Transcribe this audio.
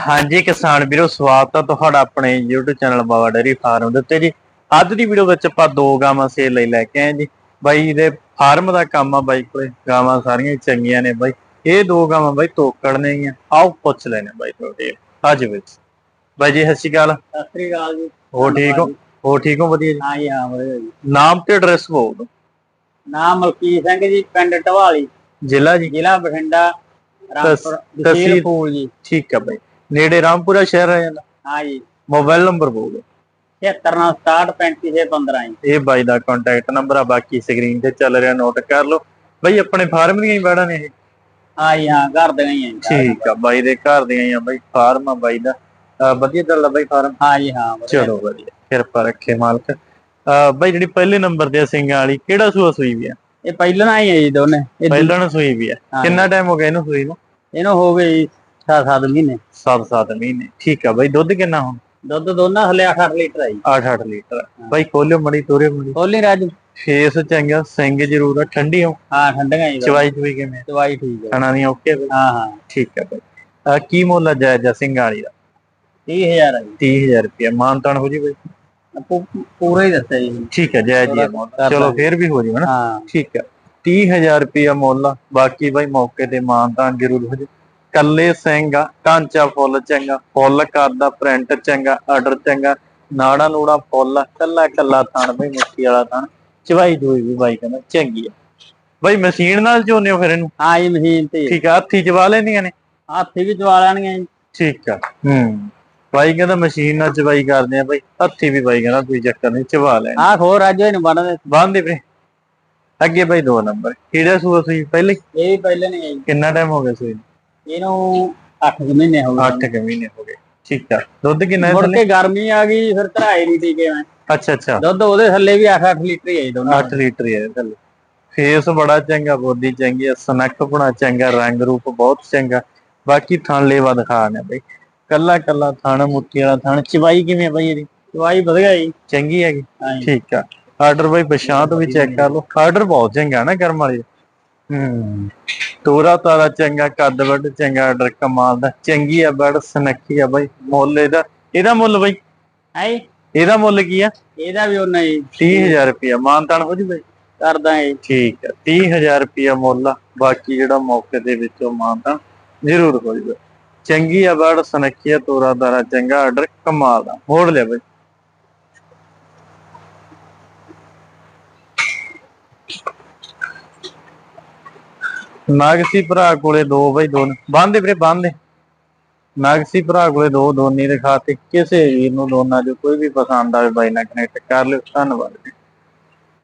ਹਾਂਜੀ ਕਿਸਾਨ ਵੀਰੋ ਸਵਾਗਤ ਹੈ ਤੁਹਾਡਾ ਆਪਣੇ YouTube channel Baba dairy farm ਦੇ ਉੱਤੇ ਜੀ। ਅੱਜ ਦੀ ਵੀਡੀਓ ਵਿੱਚ ਆਪਾਂ ਦੋ ਗਾਵਾਂ ਸੇਲ ਲਈ ਲੈ ਕੇ ਆਏ ਜੀ। ਬਾਈ ਦੇ ਫਾਰਮ ਦਾ ਕੰਮ ਆ ਬਾਈ ਕੋਲੇ ਗਾਵਾਂ ਸਾਰੀਆਂ ਚੰਗੀਆਂ ਨੇ ਬਾਈ। ਇਹ ਦੋ ਗਾਵਾਂ ਬਾਈ ਤੋਕੜ ਨੇਗੀਆਂ ਆਓ ਪੁੱਛ ਲੈਣੇ ਬਾਈ ਤੁਹਾਡੇ। ਅੱਜ ਵਿੱਚ। ਬਾਈ ਜੀ ਸਤਿ ਸ਼੍ਰੀ ਅਕਾਲ। ਸਤਿ ਸ੍ਰੀ ਅਕਾਲ ਜੀ। ਹੋ ਠੀਕ ਹੋ? ਹੋ ਠੀਕ ਹੋ? ਵਧੀਆ ਜੀ। ਹਾਂ ਜੀ ਹਾਂ ਵਧੀਆ ਜੀ। ਨਾਮ ਤੇ ਐਡਰੈਸ ਬੋਲ ਨਾਮ ਮਲਕੀਤ ਸਿੰਘ ਜੀ ਪਿੰਡ ਢਵਾਲੀ। ਜ਼ਿਲ੍ਹਾ ਜੀ। ਜ਼ਿਲ੍ਹਾ ਬਠਿੰਡਾ ਰਾਮਪੁਰ ਤਹਿਸੀਲ- ਤਹਿਸੀਲ ਫੂਲ ਜੀ। ਠੀਕ ਆ ਬਾਈ। ਨੇੜੇ ਰਾਮਪੁਰਾ ਸ਼ਹਿਰ ਆ ਜਾਂਦਾ। ਹਾਂ ਜੀ। ਮੋਬਾਈਲ ਨੰਬਰ ਬੋਲ ਦਿਓ। 7967 ਇਹ ਬਾਈ ਦਾ ਕੰਟੈਕਟ ਨੰਬਰ ਆ ਬਾਕੀ ਸਕਰੀਨ ਤੇ ਚੱਲ ਰਿਹਾ ਨੋਟ ਕਰ ਲਓ। ਬਾਈ ਆਪਣੇ ਫਾਰਮ ਦੀਆਂ ਹੀ ਬੈੜਾਂ ਨੇ ਇਹ? ਹਾਂ ਜੀ ਹਾਂ ਘਰ ਦੇ ਹੀ ਜੀ। ਠੀਕ ਆ ਬਾਈ ਦੇ ਘਰ ਦੀਆਂ ਹੀ ਆ ਬਾਈ ਫਾਰਮ ਆ ਬਾਈ ਦਾ। ਵਧੀਆ ਚੱਲਦਾ ਬਾਈ ਫਾਰਮ ਹਾਂ ਜੀ ਹਾਂ। ਚਲੋ ਵਧੀਆ ਕਿਰਪਾ ਰੱਖੇ ਮਾਲਕ। ਬਾਈ ਜਿਹੜੀ ਪਹਿਲੇ ਨੰਬਰ ਤੇ ਆ ਸਿੰਘਾਂ ਵਾਲੀ ਕਿਹੜਾ ਸੂਆ ਸੂਈ ਵੀ ਆ? ਇਹ ਪਹਿਲਾਂ ਹੀ ਹੈ ਜੀ ਦੋਨੇ। ਇਹ ਪਹਿਲਾਂ ਸੂਈ ਵੀ ਆ। ਕਿੰਨਾ ਟਾਈਮ ਹੋ ਗਿਆ ਇਹਨੂੰ ਸੂਈ ਨੂੰ? ਇਹਨੂੰ ਹੋ ਗਏ ਜੀ 7-7 ਮਹੀਨੇ। 7-7 ਮਹੀਨੇ। ਠੀਕ ਆ ਬਾਈ ਦੁੱਧ ਕਿੰਨਾ ਹੁਣ? ਦੁੱਧ ਦੋਨਾਂ ਹਲੇ 8-8 ਲੀਟਰ ਆ ਜੀ। 8-8 ਲੀਟਰ ਬਾਈ ਖੋਲਿਓ ਮੜੀ ਤੋਰੇ ਮੜੀ। ਖੋਲੀ ਰਾਜੂ। ਫੇਸ ਚੰਗਾ ਸਿੰਘ ਜ਼ਰੂਰ ਆ ਠੰਡੀ ਹੋ ਹਾਂ ਠੰਡੀਆਂ ਜੀ ਚਵਾਈ ਚੁਈ ਕਿਵੇਂ? ਆ? ਦਵਾਈ ਠੀਕ ਹੈ ਖਾਣਾ ਨਹੀਂ ਓਕੇ ਹਾਂ ਹਾਂ। ਠੀਕ ਆ ਬਾਈ। ਕੀ ਮੁੱਲ ਆ ਜਾਇਜ਼ ਆ ਸਿੰਘਾਂ ਵਾਲੀ ਦਾ? 30000 ਆ ਜੀ। 30000 ਰੁਪਏ ਮਾਨਤਾਨ ਹੋ ਜੀ ਬਾਈ? ਪੂਰਾ ਹੀ ਦੱਸਿਆ ਜੀ। ਠੀਕ ਹੈ ਜੈ ਜੀ ਚਲੋ। ਫੇਰ ਵੀ ਹੋ ਜੀ ਹਨਾ? ਹਾਂ। ਠੀਕ ਹੈ 30000 ਰੁਪਏ ਮੁੱਲ ਬਾਕੀ ਬਾਈ ਮੌਕੇ ਤੇ ਮਾਨਤਾਨ ਜ਼ਰੂਰ ਹੋ ਜੀ। ਕੱਲੇ ਸਿੰਘ ਆ ਢਾਂਚਾ ਫੁੱਲ ਚੰਗਾ ਫੁੱਲ ਕਰਦਾ ਪ੍ਰਿੰਟ ਚੰਗਾ ਆਰਡਰ ਚੰਗਾ ਨਾੜਾ ਨੂੜਾ ਫੁੱਲ ਆ, ਕੱਲਾ ਕੱਲਾ ਥਣ ਬਈ ਮਿੱਟੀ ਵਾਲਾ ਥਣ ਚਵਾਈ ਦੋਈ ਵੀ ਬਾਈ ਕਹਿੰਦਾ ਚੰਗੀ ਆ। ਬਾਈ ਮਸ਼ੀਨ ਨਾਲ ਹੋ ਫਿਰ ਇਹਨੂੰ? ਹਾਂ ਜੀ ਮਸ਼ੀਨ ਤੇ। ਠੀਕ ਆ ਹੱਥੀ ਚਵਾ ਲੈਂਦੀਆਂ ਨੇ? ਹਾਥੀ ਵੀ ਚਵਾ ਲੈਣਗੇ ਜੀ। ਠੀਕ ਆ ਹੂੰ। ਬਾਈ ਕਹਿੰਦਾ ਮਸ਼ੀਨ ਨਾਲ ਚਵਾਈ ਕਰਦੇ ਆ ਬਾਈ ਹੱਥੀ ਵੀ ਬਾਈ ਕਹਿੰਦਾ ਕੋਈ ਚੱਕਰ ਨਹੀਂ ਚਵਾ ਲੈਣ। ਆਹ ਖੋਰ ਰਾਜੂ ਇਹਨੂੰ ਬੰਨਦੇ ਬੰਦੇ ਵੀਰੇ ਅੱਗੇ ਬਾਈ ਦੋ ਨੰਬਰ ਕਿਹੜਾ ਸੂਆ ਸੀ ਪਹਿਲੇ? ਇਹ ਵੀ ਪਹਿਲੇ ਨੇ ਜੀ। ਕਿੰਨਾ ਟਾਈਮ ਹੋ ਗਿਆ ਸੂਈ ਇਹਨੂੰ 8 ਮਹੀਨੇ ਹੋ ਗਏ। 8 ਕੁ ਮਹੀਨੇ ਹੋ ਗਏ। ਠੀਕ ਆ। ਦੁੱਧ ਕਿੰਨਾ ਹੈ ਮੁੜ ਥੱਲੇ? ਕੇ ਗਰਮੀ ਆ ਗਈ ਫਿਰ ਧਰਾਏ ਨਹੀਂ ਟੀਕੇ ਮੈਂ। ਅੱਛਾ ਅੱਛਾ। ਦੁੱਧ ਉਹਦੇ ਥੱਲੇ ਵੀ 8-8 ਲੀਟਰ ਹੀ ਆਈ ਦੋਨੋਂ 8 ਲੀਟਰ ਹੀ ਹੈ ਇਹਦੇ ਥੱਲੇ। ਫੇਸ ਬੜਾ ਚੰਗਾ ਬੋਦੀ ਚੰਗੀ ਹੈ ਸਨੱਖ ਬਣਾ ਚੰਗਾ ਰੰਗ ਰੂਪ ਬਹੁਤ ਚੰਗਾ। ਬਾਕੀ ਥਣ ਲੇਵਾ ਦਿਖਾ ਨੇ ਬਈ। ਕੱਲਾ ਕੱਲਾ ਥਣ ਮੁੱਠੀ ਵਾਲਾ ਥਣ। ਚਵਾਈ ਕਿਵੇਂ ਆ ਬਈ ਇਹਦੀ? ਦਵਾਈ ਵਧੀਆ ਜੀ। ਚੰਗੀ ਹੈਗੀ। ਹਾਂ। ਠੀਕ ਆ। ਆਰਡਰ ਬਈ ਪਛਾਣ ਵੀ ਚੈੱਕ ਕਰ ਲਓ। ਆਰਡਰ ਬਹੁਤ ਚੰਗਾ ਨਾ ਕਰਮ ਵਾਲੀ ਹੂੰ। ਤੋਰਾ ਤਾਰਾ ਚੰਗਾ ਕੱਦ ਵੱਡ ਚੰਗਾ ਆਰਡਰ ਕਮਾਲ ਦਾ। ਚੰਗੀ ਆ ਬੜ ਸਨੱਖੀ ਆ ਬਈ। ਮੁੱਲ ਇਹਦਾ ਇਹਦਾ ਮੁੱਲ ਬਈ? ਹੈ? ਇਹਦਾ ਮੁੱਲ ਕੀ ਆ? ਇਹਦਾ ਵੀ ਉਹਨਾਂ ਹੀ। 30000 ਰੁਪਇਆ। ਮਾਨਤਾਨ ਹੋ ਜੀ ਬਈ? ਕਰਦਾ ਜੀ ਠੀਕ ਆ। 30000 ਰੁਪਇਆ ਮੁੱਲ ਆ। ਬਾਕੀ ਜਿਹੜਾ ਮੌਕੇ ਦੇ ਵਿੱਚੋਂ ਮਾਨਤਾਨ ਜ਼ਰੂਰ ਹੋ ਜੂਗਾ। ਚੰਗੀ ਆ ਬੜ ਸਨੱਖੀ ਆ ਤੋਰਾ ਤਾਰਾ ਚੰਗਾ ਆਰਡਰ ਕਮਾਲ ਦਾ। ਮੋੜ ਲਿਆ ਬਈ। ਨਾਗਸੀ ਭਰਾ ਕੋਲੇ ਦੋ ਬਈ, ਦੋ ਬੰਦੇ ਵੀਰੇ ਬੰਦੇ ਨਾਗਸੀ ਭਰਾ ਕੋਲੇ ਦੋ ਦੋਨੀ ਦੇ ਖਾਤੇ। ਕਿਸੇ ਵੀਰ ਨੂੰ ਦੋਨਾਂ ਜੋ ਕੋਈ ਵੀ ਪਸੰਦ ਆਵੇ ਬਾਈ ਨਾਲ ਕਨੈਕਟ ਕਰ ਲਿਓ। ਧੰਨਵਾਦ